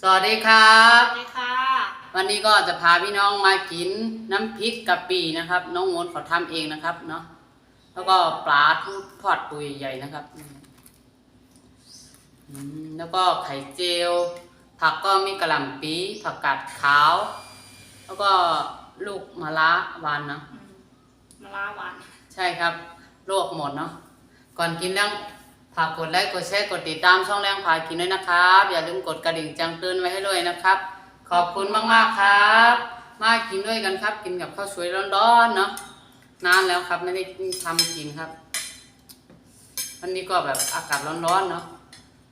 สวัสดีครับ สวัสดีค่ะ วันนี้ก็จะพาพี่น้องมากินน้ำพริกกะปินะครับ น้องมนต์เขาทำเองนะครับเนาะแล้วก็ปลาทุทอดปุยใหญ่นะครับอืมแล้วก็ไข่เจียวผักก็มีกระหล่ำปีผักกาดขาว แล้วก็ลูกมะระหวานเนาะอืมมะลาหวาน ใช่ครับลวกหมดเนาะก่อนกินแล้ว ฝากกดไลค์กดแชร์กดติดตามช่องแรงพากินด้วยนะครับ อย่าลืมกดกระดิ่งแจังเตือนไว้ให้ด้วยนะครับ ขอบคุณมากๆครับ มากินด้วยกันครับ กินกับข้าวสวยร้อนๆเนาะนานแล้วครับไม่ได้ทำกินครับวันนี้ก็แบบอากาศร้อนๆเนาะ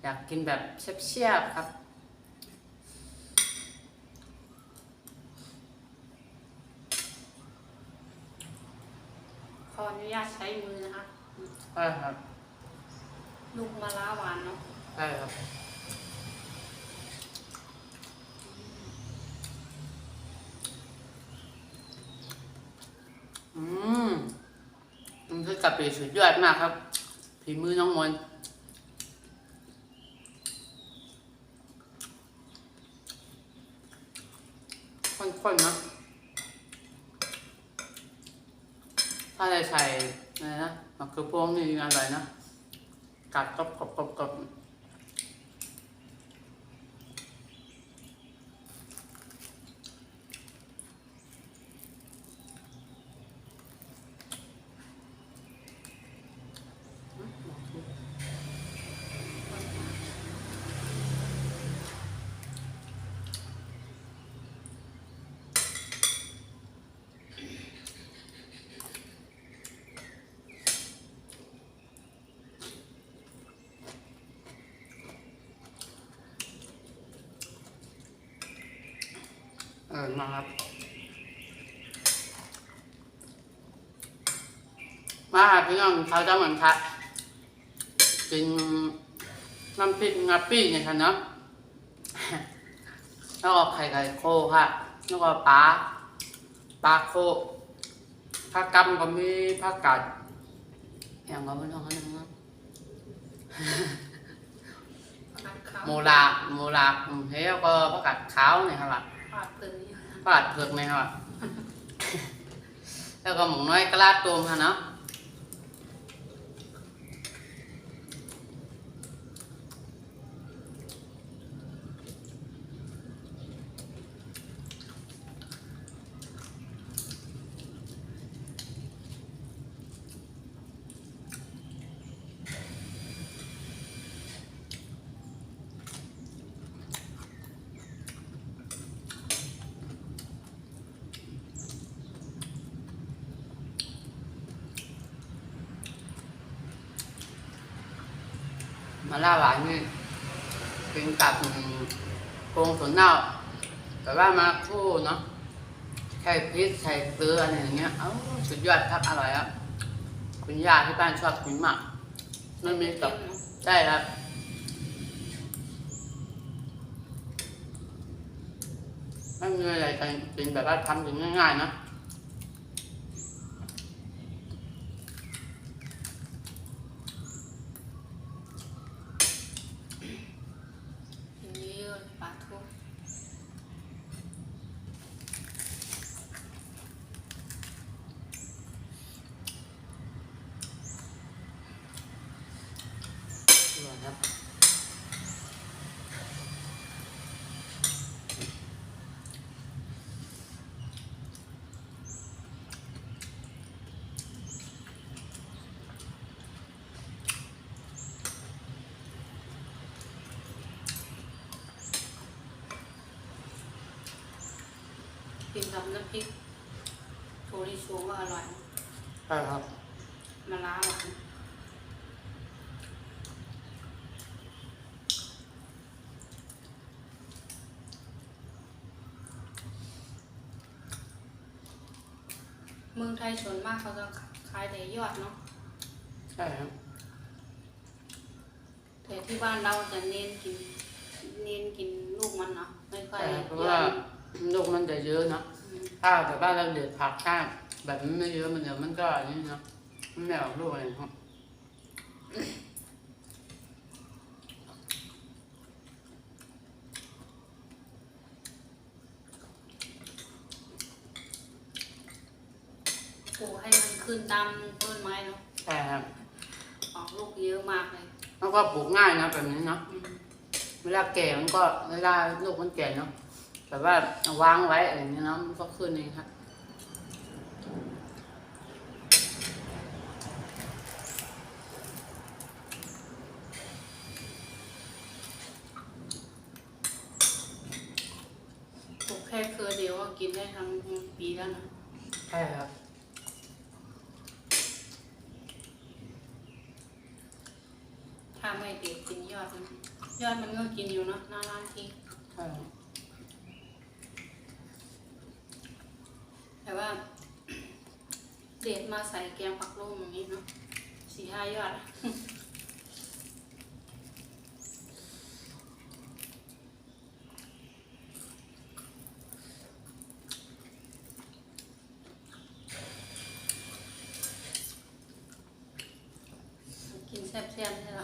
อยากกินแบบเชียบๆครับขออนุญาตใช้มือนะคะใช่ครับ ลูกมะลาหวานเนาะใช่ครับ อืมมันคือกะปิสุดยอดมากครับฝีมือน้องมนต์ข้นๆนะถ้าได้ใส่อะไรนะมะเขือพวงนี่อร่อยนะ การกรอบกรอบกรอบ อบเออมาครับมาหาพี่น้องเขาจะเหมือนคะกินน้ำพริกงับปี้เนี่ยค่ะเนาะแล้วก็ไข่ไก่โคค่ะแล้วก็ปลาปลาโคผักกำก็มีผักกาดอย่างก็ไม่ต้องเขาหนึ่งนะผัดข้าวโมลาโมลาอืมแล้วก็ผักกาดขาวเนี่ยครั บผัดเปื่อยผักกาดเผือกไหมครับ แล้วก็หมูน้อยกระลาดตูมค่ะเนาะ มาล่าหวานนี่กินกับโครงถั่วเน่าแต่ว่ามาคู่เนาะใส่พริกใส่เกลืออะไรอย่างเงี้ยเอ้าสุดยอดครับอร่อยครับคุณย่าที่บ้านชอบกินมาก มันมีกับใช่ครับไม่มีอะไรกันกินแบบว่าทำกินง่ายๆนะ อย่างนี้เลยปลาทุก อร่อย ครับกินกับน้ำพริกโทริชูก็อร่อยใช่ครับมะลาหวาน เมืองไทยส่วนมากเขาจะขายแต่ยอดเนาะ ใช่ครับ แต่ที่บ้านเราจะเน้นกิน เน้นกินลูกมันเนาะไม่ค่อยใช่เพราะยอว่าดลูกมันจะเยอะเนอะอืมถ้าแต่บ้านเราเดือดผักข้างแบบมันไม่เยอะมันเดี๋ยวมันก็อันนี่เนาะมันไม่ออกลูกอะไรครับ ขึ้นตามต้นไม้เนาะใช่ครับออกลูกเยอะมากเลยแล้วก็ปลูกง่ายนะแบบนี้เนาะอืมเวลาแก่มันก็เวลาลูกมันแก่เนาะแบบว่าวางไว้อะไรอย่างเงี้ยเนาะมันก็ขึ้นเองครับปลูกแค่เครือเดียวก็กินได้ทั้งปีแล้วนะ ใช่ครับ ถ้า ไม่เด็ดกินยอดมันยอดมันก็กินอยู่เนาะนานทีใช่แต่ว่า เด็ดมาใส่แกงผักลงอย่างนี้เนาะสี่ห้ายอด แซ่บๆใช่ไหม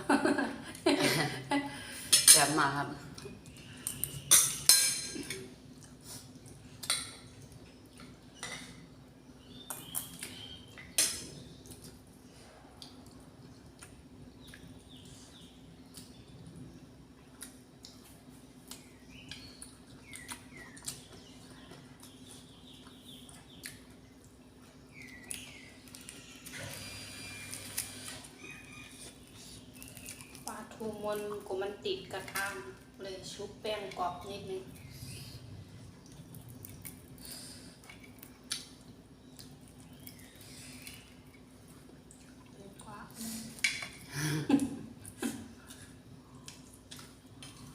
แซ่บมากครับ ป มันกูมันติดกระทะเลยชุบแป้งกรอบนิดนึง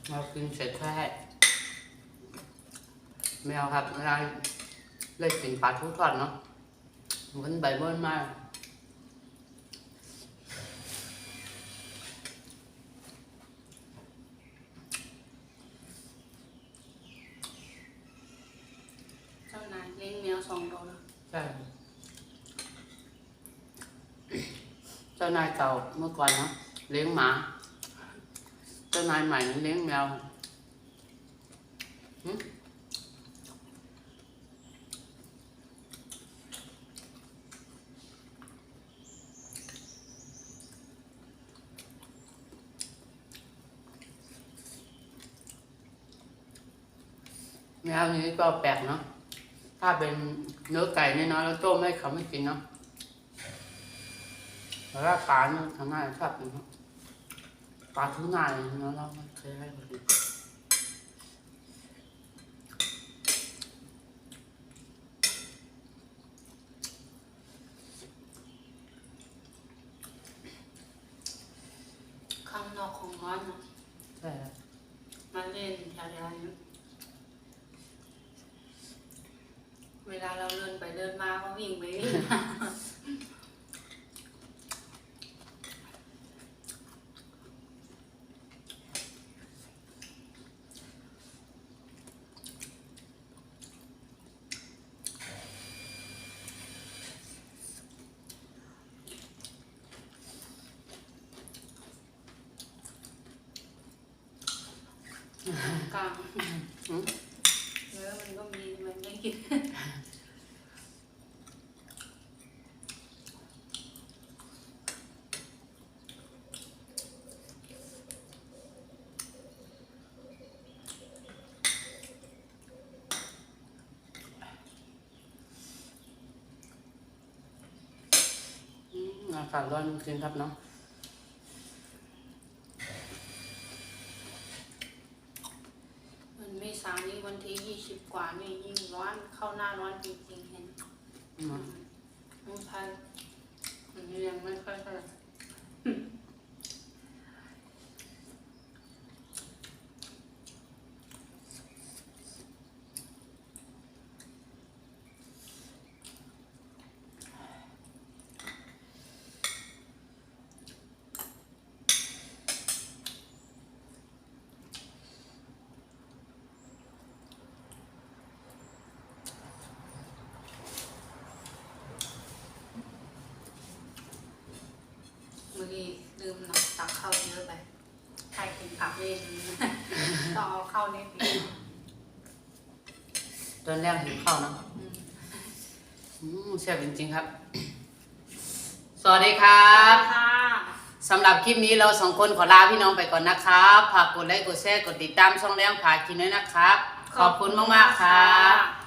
เรากินเสร็จแค่แมวครับเวลาเล่นกินปลาทุกทอดเนาะมันใบเบิ้ลมาก เจ้านายเลี้ยงแมวสองตัวนะ ใช่เจ้านายเก่าเมื่อก่อนเนาะเลี้ยงหมา เจ้านายใหม่เลี้ยงแมวแมวนี้ก็แปลกเนาะ ถ้าเป็นเนื้อไก่เนี่ยเนาะแล้วต้มให้เขาไม่กินเนาะแต่ว่าปลาเนี่ยทางง่ายชอบกินเนาะปลาทุกง่ายเนาะเราไม่เคยให้เขากินข้างนอกของร้านนะใช่ครับมาเล่นแถวๆนี้ เดินไปเดินมาก็วิ่งไปวิ่งมากลางเนื้อมันก็มีมันไม่กิน อากาศร้อนจริงครับเนาะ มันไม่สานี่วันที่ยี่สิบกว่านี่ยิ่งร้อนเข้าหน้าร้อนจริงๆเห็น อืม เมืองไทยมันยังไม่ค่อยเท่าไหร่ ดีลืมนับตักข้าวเยอะไปใครกินผักเล่นต้องเอาข้าวเล็กไปตอนแรกห็นข้าวเนาะอืมแซ่บจริงๆครับ สวัสดีครับสำหรับคลิปนี้เราสองคนขอลาพี่น้องไปก่อนนะครับฝากกดไลค์กดแชร์กดติดตามช่องแรงผากินด้วยนะครับ ขอบคุณมากๆครับ